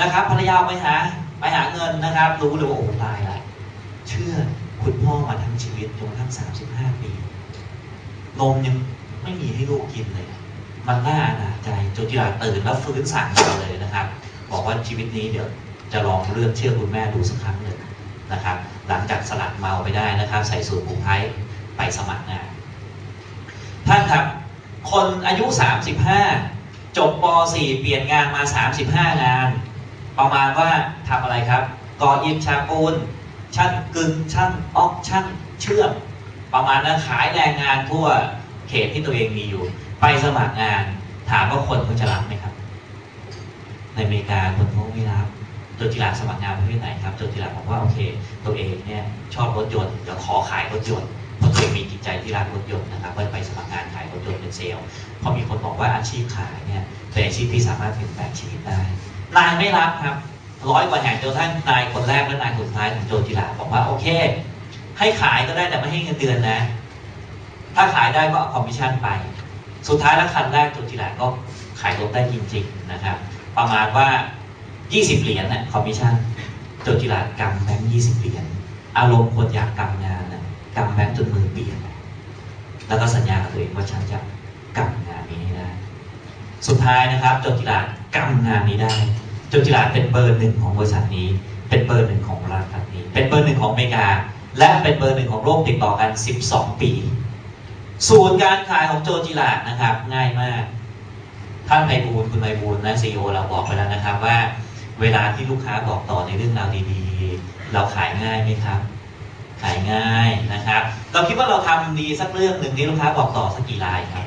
นะครับภรรยาไปหาไปหาเงินนะครับ รู้เลยว่าโอ้ตายละเชื่อคุณพ่อมาทั้งชีวิตจนทั่งสามสิบห้าปี นมยังไม่มีให้ลูกกินเลย มันน่าอนาจใจจนจิราตื่นแล้วฟื้นสั่งเลยนะครับ บอกว่าชีวิตนี้เดี๋ยวจะลองเลือกเชื่อคุณแม่ดูสักครั้งหนึ่งนะครับ หลังจากสลัดเมาไปได้นะครับ ใส่สูตรผูกไทยไปสมัครงานท่านครับ คนอายุ 35 จบป .4 เปลี่ยนงานมา 35 งาน ประมาณว่าทำอะไรครับ ก่ออิฐฉาปูนช่างกึงช่างออกช่างเชื่อม ประมาณนั้นขายแรงงานทั่วเขตที่ตัวเองมีอยู่ ไปสมัครงาน ถามว่าคนเขาจะรับไหมครับ ในอเมริกาคนเขาไม่รับโจจิราสมัครงานประเภทไหนครับโจจิราบอกว่าโอเค ตัวเองเนี่ยชอบรถยนต์เดี๋ยวขอขายรถยนต์เพราะตัวเองมีจิตใจที่รักรถยนต์นะครับก็ไปสมัครงานขายรถยนต์เป็นเซลล์พอมีคนบอกว่าอาชีพขายเนี่ยเป็นอาชีพที่สามารถเปลี่ยนแปลงชีวิตได้ นายไม่รับครับร้อยกว่าแห่งจนกระทั่งนนายคนแรกและนายคนสุดท้ายของโจจิราบอกว่าโอเค ให้ขายก็ได้แต่ไม่ให้เงินเดือนนะ ถ้าขายได้ก็เอาคอมมิชชั่นไป สุดท้ายแล้วคันแรกโจจิราก็ขายรถได้จริง ๆนะครับ ประมาณว่า 20 เหรียญนะคอมมิชชั่นโจจิรากำแบงค์20เหรียญอารมณ์คนอยากกำงานนะกำแบงค์จนมือเปียกแล้วก็สัญญากับตัวเองว่าฉันจะกำงานนี้ให้ได้ สุดท้ายนะครับโจจิรากำงานนี้ได้โจจิราเป็นเบอร์หนึ่งของบริษัทนี้ เป็นเบอร์หนึ่งของรัฐนี้ เป็นเบอร์หนึ่งของอเมริกา และเป็นเบอร์หนึ่งของโลกติดต่อกัน 12 ปีสูตรการขายของโจจิรานะครับ ง่ายมาก ท่านไพบูลคุณไพบูลนะซีอเราบอกไปแล้วนะครับว่า เวลาที่ลูกค้าบอกต่อในเรื่องราวดีๆ เราขายง่ายไหมครับขายง่ายนะครับ เราคิดว่าเราทำดีสักเรื่องหนึ่งนี่ลูกค้าบอกต่อสักกี่รายครับ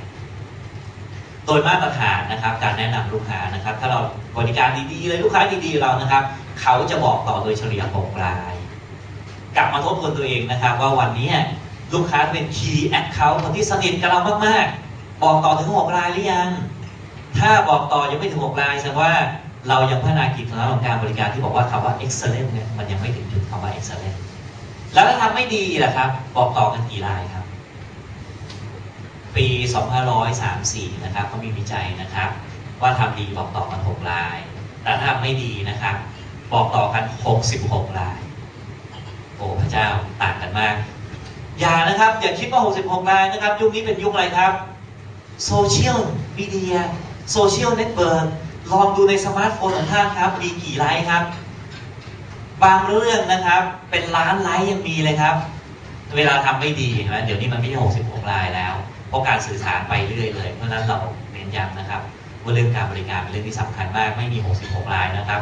ดยมาตรฐานนะครับการแนะนำลูกค้านะครับ ถ้าเราบริการดีๆเลยลูกค้าดีๆเรานะครับ เขาจะบอกต่อโดยเฉลี่ย6ราย กลับมาทบทวนตัวเองนะครับ ว่าวันนี้ลูกค้าเป็น key account คนที่สนิทกับเรามากๆ บอกต่อถึง6รายหรือยัง ถ้าบอกต่อยังไม่ถึง6รายแสดงว่าเรายังพัฒนากิจของการบริการที่บอกว่าคำว่า excellent เนี่ยมันยังไม่ถึงจุดคำว่า excellent แล้วถ้าทำไม่ดีล่ะครับ บอกต่อกันกี่รายครับ ปี 2534 นะครับเขามีวิจัยนะครับ ว่าทำดีบอกต่อกัน 6 ราย แต่ถ้าไม่ดีนะครับ บอกต่อกัน 66 ราย โอ้พระเจ้าต่างกันมาก อย่านะครับ อย่าคิดว่า 66 รายนะครับ ยุคนี้เป็นยุคอะไรครับโซเชียลมีเดียโซเชียลเน็ตเวิร์กลองดูในสมาร์ทโฟนของท่านครับ มีกี่ไลค์ครับ บางเรื่องนะครับ เป็นล้านไลค์ยังมีเลยครับ เวลาทำไม่ดีนไหมเดี๋ยวนี้มันไม่ใช่66รายแล้วาะการสื่อสารไปเรื่อยเลยเพราะฉะนั้นเราเน้นย้ำนะครับว่าเรื่องการบริการเป็นเรื่องที่สำคัญมากไม่มี 66รายนะครับ